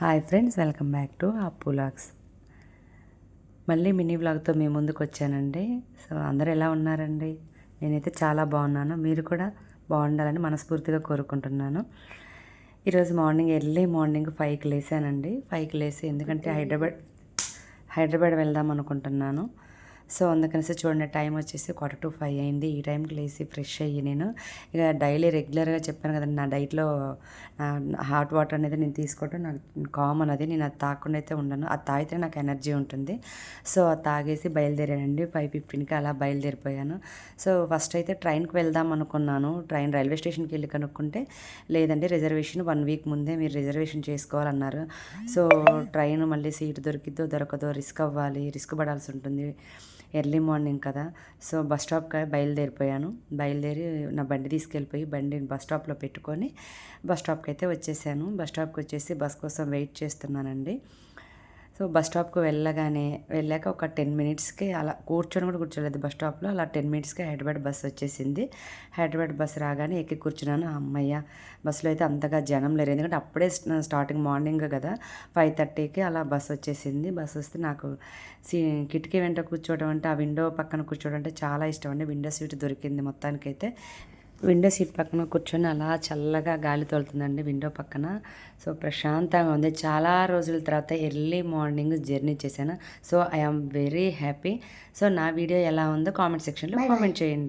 Hi friends welcome back to Appu logs మళ్ళీ mini వ్లాగ్తో మీ ముందుకు వచ్చానండి. సో అందరూ ఎలా ఉన్నారండి? నేనైతే చాలా బాగున్నాను. మీరు కూడా బాగుండాలని మనస్ఫూర్తిగా కోరుకుంటున్నాను. ఈరోజు మార్నింగ్ ఎర్లీ మార్నింగ్ ఫైవ్కి లేసానండి ఫైవ్కి లేసి ఎందుకంటే హైదరాబాద్ హైదరాబాద్ వెళ్దాం అనుకుంటున్నాను. సో అందుకనేసి చూడండి టైం వచ్చేసి క్వార్టర్ టు ఫైవ్ అయింది. ఈ టైంకి లేచి ఫ్రెష్ అయ్యి నేను ఇక డైలీ రెగ్యులర్గా చెప్పాను కదండి నా డైట్లో హాట్ వాటర్ అనేది నేను తీసుకోవటం నాకు కామన్ అది. నేను అది తాగకుండా అయితే ఉండను. అది తాగితే నాకు ఎనర్జీ ఉంటుంది. సో అది తాగేసి బయలుదేరానండి. ఫైవ్ ఫిఫ్టీన్కి అలా బయలుదేరిపోయాను. సో ఫస్ట్ అయితే ట్రైన్కి వెళ్దాం అనుకున్నాను. ట్రైన్ రైల్వే స్టేషన్కి వెళ్ళి కనుక్కుంటే లేదండి రిజర్వేషన్ వన్ వీక్ ముందే మీరు రిజర్వేషన్ చేసుకోవాలన్నారు. సో ట్రైన్ మళ్ళీ సీటు దొరికిద్దో దొరకదో రిస్క్ అవ్వాలి రిస్క్ పడాల్సి ఉంటుంది. ఎర్లీ మార్నింగ్ కదా. సో బస్ స్టాప్కి బయలుదేరిపోయాను. బయలుదేరి నా బండి తీసుకెళ్ళిపోయి బండి బస్ స్టాప్లో పెట్టుకొని బస్ స్టాప్కి అయితే వచ్చేసాను. బస్ స్టాప్కి వచ్చేసి బస్ కోసం వెయిట్ చేస్తున్నానండి. సో బస్ స్టాప్కి వెళ్ళగానే వెళ్ళాక ఒక టెన్ మినిట్స్కి అలా కూర్చొని కూడా కూర్చోలేదు బస్ స్టాప్లో. అలా టెన్ మినిట్స్కి హైదరాబాద్ బస్ వచ్చేసింది. హైదరాబాద్ బస్ రాగానే ఎక్కి కూర్చున్నాను. అమ్మయ్య బస్సులో అయితే అంతగా జనం లేరు. ఎందుకంటే అప్పుడే స్టార్టింగ్ మార్నింగ్ కదా ఫైవ్ థర్టీకి అలా బస్ వచ్చేసింది. బస్ వస్తే నాకు సీ కిటికీ వెంట కూర్చోవడం అంటే ఆ విండో పక్కన కూర్చోవడం అంటే చాలా ఇష్టం అండి. విండో సీట్ దొరికింది మొత్తానికైతే. విండో సీట్ పక్కన కూర్చొని అలా చల్లగా గాలి తోలుతుందండి విండో పక్కన. సో ప్రశాంతంగా ఉంది. చాలా రోజుల తర్వాత ఎర్లీ మార్నింగ్ జర్నీ చేశాను. So I am very happy. So నా వీడియో ఎలా ఉందో కామెంట్ సెక్షన్లో కామెంట్ చేయండి.